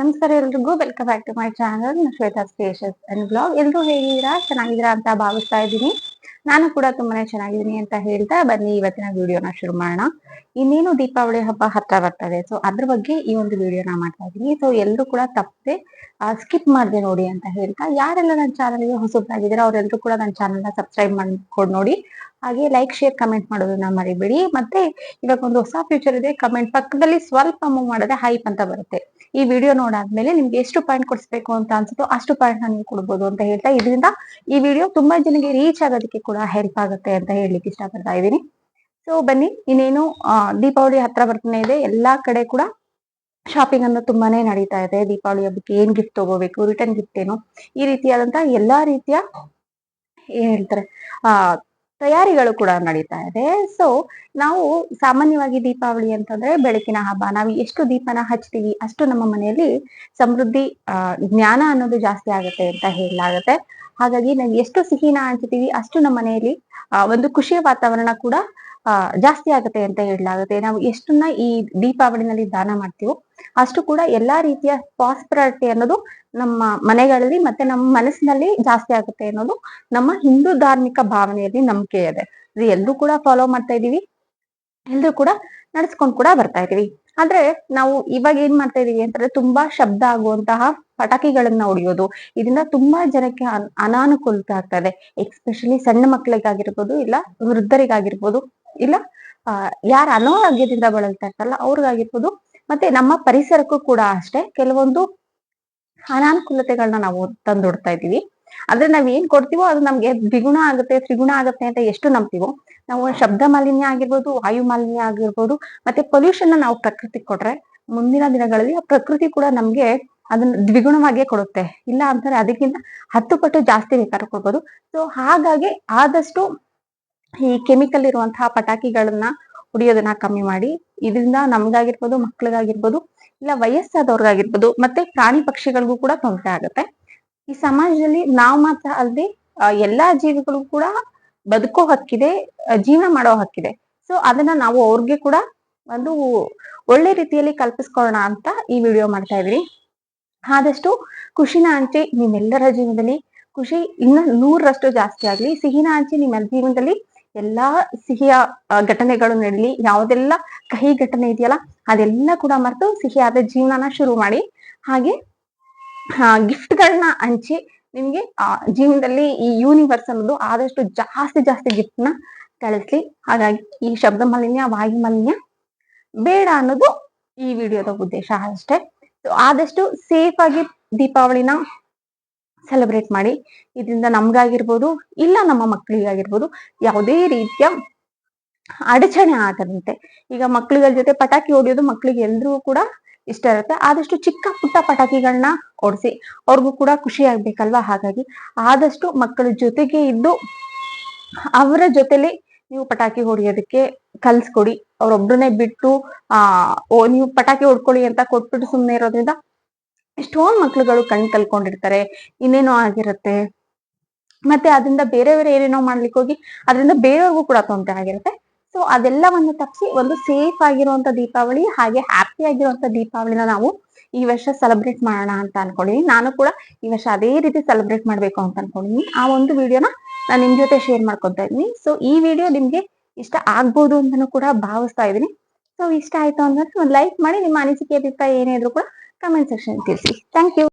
ನಮಸ್ಕಾರ ಎಲ್ರಿಗೂ. Welcome back to my channel Shweta spaces and blog ಎಲ್ಲರೂ ಹೇಗಿದ್ದೀರಾ? ಚೆನ್ನಾಗಿದ್ದೀರಾ ಅಂತ ಭಾವಿಸ್ತಾ ಇದ್ದೀನಿ. ನಾನು ಕೂಡ ತುಂಬಾನೇ ಚೆನ್ನಾಗಿದ್ದೀನಿ ಅಂತ ಹೇಳ್ತಾ ಬನ್ನಿ, ಇವತ್ತಿನ ವಿಡಿಯೋನ ಶುರು ಮಾಡೋಣ. ಇನ್ನೇನು ದೀಪಾವಳಿ ಹಬ್ಬ ಹತ್ರ ಬರ್ತದೆ ಸೊ ಅದ್ರ ಬಗ್ಗೆ ಈ ಒಂದು ವಿಡಿಯೋನ ಮಾಡ್ತಾ ಇದ್ದೀನಿ. ಸೊ ಎಲ್ಲರೂ ಕೂಡ ತಪ್ಪದೆ ಸ್ಕಿಪ್ ಮಾಡದೆ ನೋಡಿ ಅಂತ ಹೇಳ್ತಾ, ಯಾರೆಲ್ಲ ನನ್ನ ಚಾನಲ್ಗೆ ಹೊಸದಾಗಿದ್ದೀರಾ ಅವರೆಲ್ಲರೂ ಕೂಡ ನನ್ನ ಚಾನಲ್ನ ಸಬ್ಸ್ಕ್ರೈಬ್ ಮಾಡ್ಕೊಂಡು ನೋಡಿ. ಹಾಗೆ ಲೈಕ್ ಶೇರ್ ಕಮೆಂಟ್ ಮಾಡೋದನ್ನ ಮರಿಬೇಡಿ. ಮತ್ತೆ ಇವಾಗ ಒಂದು ಹೊಸ ಫ್ಯೂಚರ್ ಇದೆ ಕಮೆಂಟ್ ಪಕ್ಕದಲ್ಲಿ ಸ್ವಲ್ಪ ಮೂವ್ ಮಾಡಿದ್ರೆ ಹೈಪ್ ಅಂತ ಬರುತ್ತೆ. ಈ ವಿಡಿಯೋ ನೋಡಾದ್ಮೇಲೆ ನಿಮ್ಗೆ ಎಷ್ಟು ಪಾಯಿಂಟ್ ಕೊಡಿಸ್ಬೇಕು ಅಂತ ಅನ್ಸುತ್ತೋ ಅಷ್ಟು ಪಾಯಿಂಟ್ ನೀವು ಕೊಡ್ಬೋದು ಅಂತ ಹೇಳ್ತಾ ಇದರಿಂದ ಈ ವಿಡಿಯೋ ತುಂಬಾ ಜನಕ್ಕೆ ರೀಚ್ ಆಗೋದಕ್ಕೆ ಕೂಡ ಹೆಲ್ಪ್ ಆಗುತ್ತೆ ಅಂತ ಹೇಳಲಿಕ್ಕೆ ಇಷ್ಟಪಡ್ತಾ ಇದ್ದೀನಿ. ಸೊ ಬನ್ನಿ, ಇನ್ನೇನು ದೀಪಾವಳಿ ಹತ್ರ ಬರ್ತಾನೆ ಇದೆ. ಎಲ್ಲಾ ಕಡೆ ಕೂಡ ಶಾಪಿಂಗ್ ಅನ್ನು ತುಂಬಾನೇ ನಡೀತಾ ಇದೆ. ದೀಪಾವಳಿ ಹಬ್ಬಕ್ಕೆ ಏನ್ ಗಿಫ್ಟ್ ತಗೋಬೇಕು ರಿಟರ್ನ್ ಗಿಫ್ಟ್ ಏನು? ಈ ರೀತಿಯಾದಂತಹ ಎಲ್ಲಾ ರೀತಿಯ ಏನ್ ಹೇಳ್ತಾರೆ. ಆ ತಯಾರಿಗಳು ಕೂಡ ನಡೀತಾ ಇದೆ. ಸೊ ನಾವು ಸಾಮಾನ್ಯವಾಗಿ ದೀಪಾವಳಿ ಅಂತಂದ್ರೆ ಬೆಳಕಿನ ಹಬ್ಬ. ನಾವು ಎಷ್ಟು ದೀಪನ ಹಚ್ತೀವಿ, ಅಷ್ಟು ನಮ್ಮ ಮನೆಯಲ್ಲಿ ಸಮೃದ್ಧಿ ಜ್ಞಾನ ಅನ್ನೋದು ಜಾಸ್ತಿ ಆಗುತ್ತೆ ಅಂತ ಹೇಳಲಾಗುತ್ತೆ. ಹಾಗಾಗಿ ನಾವು ಎಷ್ಟು ಸಿಹಿನ ಹಂಚ್ತೀವಿ, ಅಷ್ಟು ನಮ್ಮ ಮನೆಯಲ್ಲಿ ಒಂದು ಖುಷಿಯ ವಾತಾವರಣ ಕೂಡ ಆ, ಜಾಸ್ತಿ ಆಗುತ್ತೆ ಅಂತ ಹೇಳಲಾಗುತ್ತೆ. ನಾವು ಎಷ್ಟನ್ನ ಈ ದೀಪಾವಳಿನಲ್ಲಿ ದಾನ ಮಾಡ್ತೀವೋ ಅಷ್ಟು ಕೂಡ ಎಲ್ಲಾ ರೀತಿಯ ಪಾಸ್ಪರಾಟಿ ಅನ್ನೋದು ನಮ್ಮ ಮನೆಗಳಲ್ಲಿ ಮತ್ತೆ ನಮ್ಮ ಮನಸ್ಸಿನಲ್ಲಿ ಜಾಸ್ತಿ ಆಗುತ್ತೆ ಅನ್ನೋದು ನಮ್ಮ ಹಿಂದೂ ಧಾರ್ಮಿಕ ಭಾವನೆಯಲ್ಲಿ ನಂಬಿಕೆ ಇದೆ. ಇದು ಎಲ್ಲರೂ ಕೂಡ ಫಾಲೋ ಮಾಡ್ತಾ ಇದೀವಿ ಎಲ್ರು ಕೂಡ ನಡ್ಸ್ಕೊಂಡ್ ಕೂಡ ಬರ್ತಾ ಇದೀವಿ ಆದ್ರೆ ನಾವು ಇವಾಗ ಏನ್ ಮಾಡ್ತಾ ಇದೀವಿ ಅಂತಂದ್ರೆ ತುಂಬಾ ಶಬ್ದ ಆಗುವಂತಹ ಪಟಾಕಿಗಳನ್ನ ಹೊಡೆಯೋದು. ಇದರಿಂದ ತುಂಬಾ ಜನಕ್ಕೆ ಅನಾನುಕೂಲತೆ ಆಗ್ತಾ ಇದೆ. ಎಕ್ಸ್ಪೆಷಲಿ ಸಣ್ಣ ಮಕ್ಕಳಿಗಾಗಿರ್ಬೋದು ಇಲ್ಲ ವೃದ್ಧರಿಗಾಗಿರ್ಬೋದು. ಇಲ್ಲ ಯಾರ ಅನಾರೋಗ್ಯದಿಂದ ಬಳಲ್ತಾ ಇರ್ತಾರಲ್ಲ ಅವ್ರಿಗಾಗಿರ್ಬೋದು. ಮತ್ತೆ ನಮ್ಮ ಪರಿಸರಕ್ಕೂ ಕೂಡ ಅಷ್ಟೇ, ಕೆಲವೊಂದು ಅನಾನುಕೂಲತೆಗಳನ್ನ ನಾವು ತಂದೊಡ್ತಾ ಇದೀವಿ ಅಂದ್ರೆ ನಾವ್ ಏನ್ ಕೊಡ್ತೀವೋ ಅದು ನಮ್ಗೆ ದ್ವಿಗುಣ ಆಗುತ್ತೆ, ತ್ರಿಗುಣ ಆಗುತ್ತೆ ಅಂತ ಎಷ್ಟು ನಂಬ್ತೀವೋ. ನಾವು ಶಬ್ದ ಮಾಲಿನ್ಯ ಆಗಿರ್ಬೋದು, ವಾಯು ಮಾಲಿನ್ಯ ಆಗಿರ್ಬೋದು, ಮತ್ತೆ ಪೊಲ್ಯೂಷನ್ ನಾವು ಪ್ರಕೃತಿ ಕೊಟ್ರೆ ಮುಂದಿನ ದಿನಗಳಲ್ಲಿ ಆ ಪ್ರಕೃತಿ ಕೂಡ ನಮ್ಗೆ ಅದನ್ನ ದ್ವಿಗುಣವಾಗಿಯೇ ಕೊಡುತ್ತೆ. ಇಲ್ಲ ಅಂತಂದ್ರೆ ಅದಕ್ಕಿಂತ ಹತ್ತು ಪಟ್ಟು ಜಾಸ್ತಿ ಬೇಕಾದ್ರೆ ಕೊಡ್ಬೋದು. ಸೊ ಹಾಗಾಗಿ ಆದಷ್ಟು ಈ ಕೆಮಿಕಲ್ ಇರುವಂತಹ ಪಟಾಕಿಗಳನ್ನ ಹೊಡಿಯೋದನ್ನ ಕಮ್ಮಿ ಮಾಡಿ, ಇದರಿಂದ ನಮ್ಗಾಗಿರ್ಬೋದು, ಮಕ್ಳಿಗಾಗಿರ್ಬೋದು, ಇಲ್ಲ ವಯಸ್ಸಾದವ್ರಿಗಾಗಿರ್ಬೋದು, ಮತ್ತೆ ಪ್ರಾಣಿ ಪಕ್ಷಿಗಳಿಗೂ ಕೂಡ ತೊಂದರೆ ಆಗುತ್ತೆ. ಈ ಸಮಾಜದಲ್ಲಿ ನಾವು ಮಾತ್ರ ಅಲ್ಲದೆ ಎಲ್ಲಾ ಜೀವಿಗಳು ಕೂಡ ಬದುಕೋ ಹಕ್ಕಿದೆ ಜೀವನ ಮಾಡೋ ಹಕ್ಕಿದೆ. ಸೊ ಅದನ್ನ ನಾವು ಅವ್ರಿಗೆ ಕೂಡ ಒಂದು ಒಳ್ಳೆ ರೀತಿಯಲ್ಲಿ ಕಲ್ಪಿಸ್ಕೊಳ್ಳೋಣ ಅಂತ ಈ ವಿಡಿಯೋ ಮಾಡ್ತಾ ಇದೀವಿ ಆದಷ್ಟು ಖುಷಿನ ಅಂಚೆ ನಿಮ್ಮೆಲ್ಲರ ಜೀವನದಲ್ಲಿ, ಖುಷಿ ಇನ್ನ ನೂರರಷ್ಟು ಜಾಸ್ತಿ ಆಗ್ಲಿ. ಸಿಹಿನ ಅಂಚೆ ನಿಮ್ಮ ಜೀವನದಲ್ಲಿ ಎಲ್ಲಾ ಸಿಹಿಯ ಘಟನೆಗಳು ನಡೀಲಿ, ಯಾವ್ದೆಲ್ಲ ಕಹಿ ಘಟನೆ ಇದೆಯಲ್ಲ, ಅದೆಲ್ಲ ಕೂಡ ಮರೆತು ಸಿಹಿಯಾದ ಜೀವನನ ಶುರು ಮಾಡಿ. ಹಾಗೆ ಗಿಫ್ಟ್ ಗಳನ್ನ ಹಂಚಿ ನಿಮ್ಗೆ, ಆ, ಜೀವನದಲ್ಲಿ ಈ ಯೂನಿವರ್ಸ್ ಅನ್ನೋದು ಆದಷ್ಟು ಜಾಸ್ತಿ ಜಾಸ್ತಿ ಗಿಫ್ಟ್ನ ಕಳಿಸ್ಲಿ. ಹಾಗಾಗಿ ಈ ಶಬ್ದ ಮಾಲಿನ್ಯ, ವಾಯು ಬೇಡ ಅನ್ನೋದು ಈ ವಿಡಿಯೋದ ಉದ್ದೇಶ ಅಷ್ಟೇ. ಆದಷ್ಟು ಸೇಫ್ ಆಗಿ ದೀಪಾವಳಿನ ಸೆಲೆಬ್ರೇಟ್ ಮಾಡಿ, ಇದರಿಂದ ನಮ್ಗಾಗಿರ್ಬೋದು, ಇಲ್ಲ ನಮ್ಮ ಮಕ್ಕಳಿಗಾಗಿರ್ಬೋದು ಯಾವುದೇ ರೀತಿಯ ಅಡಚಣೆ ಆಗದಂತೆ. ಈಗ ಮಕ್ಳುಗಳ ಜೊತೆ ಪಟಾಕಿ ಹೊಡಿಯೋದು ಮಕ್ಳಿಗೆ ಎಲ್ರಿಗೂ ಕೂಡ ಇಷ್ಟ ಇರುತ್ತೆ. ಆದಷ್ಟು ಚಿಕ್ಕ ಪುಟ್ಟ ಪಟಾಕಿಗಳನ್ನ ಓಡಿಸಿ ಅವ್ರಿಗೂ ಕೂಡ ಖುಷಿ ಆಗ್ಬೇಕಲ್ವಾ? ಹಾಗಾಗಿ ಆದಷ್ಟು ಮಕ್ಕಳ ಜೊತೆಗೆ ಇದ್ದು, ಅವರ ಜೊತೆಲಿ ನೀವು ಪಟಾಕಿ ಹೊಡಿಯೋದಕ್ಕೆ ಕಲ್ಸ್ಕೊಡಿ. ಅವ್ರೊಬ್ರನ್ನೇ ಬಿಟ್ಟು, ಆ ನೀವು ಪಟಾಕಿ ಹೊಡ್ಕೊಳ್ಳಿ ಅಂತ ಕೊಟ್ಬಿಟ್ಟು ಸುಮ್ಮನೆ ಇರೋದ್ರಿಂದ ಎಷ್ಟೊಂದ್ ಮಕ್ಳುಗಳು ಕಣ್ ಕಲ್ಕೊಂಡಿರ್ತಾರೆ, ಇನ್ನೇನೋ ಆಗಿರುತ್ತೆ. ಮತ್ತೆ ಅದರಿಂದ ಬೇರೆ ಬೇರೆ ಏನೇನೋ ಮಾಡ್ಲಿಕ್ಕೆ ಹೋಗಿ ಅದರಿಂದ ಬೇರೆಯವ್ರಿಗೂ ಕೂಡ ತೊಂದರೆ ಆಗಿರುತ್ತೆ. ಸೊ ಅದೆಲ್ಲವನ್ನು ತಪ್ಪಿಸಿ ಒಂದು ಸೇಫ್ ಆಗಿರುವಂತ ದೀಪಾವಳಿ ಹಾಗೆ ಹ್ಯಾಪಿ ಆಗಿರುವಂತ ದೀಪಾವಳಿನ ನಾವು ಈ ವರ್ಷ ಸೆಲೆಬ್ರೇಟ್ ಮಾಡೋಣ ಅಂತ ಅನ್ಕೊಂಡಿದೀನಿ. ನಾನು ಕೂಡ ಈ ವರ್ಷ ಅದೇ ರೀತಿ ಸೆಲೆಬ್ರೇಟ್ ಮಾಡಬೇಕು ಅಂತ ಅನ್ಕೊಂಡಿದ್ದೀನಿ ಆ ಒಂದು ವಿಡಿಯೋನ ನಾನು ನಿಮ್ ಜೊತೆ ಶೇರ್ ಮಾಡ್ಕೊತಾ ಇದ್ದೀನಿ. ಸೊ ಈ ವಿಡಿಯೋ ನಿಮ್ಗೆ ಇಷ್ಟ ಆಗ್ಬೋದು ಅಂತಾನು ಕೂಡ ಭಾವಿಸ್ತಾ ಇದೀನಿ ಸೊ ಇಷ್ಟ ಆಯ್ತು ಅಂದ್ರೆ ಒಂದು ಲೈಕ್ ಮಾಡಿ, ನಿಮ್ಮ ಅನಿಸಿಕೆ ಅಭಿಪ್ರಾಯ ಏನೇ ಇದ್ರು ಕೂಡ ಕಮೆಂಟ್ ಸೆಕ್ಷನ್ ತಿಳಿಸಿ ಥ್ಯಾಂಕ್ ಯು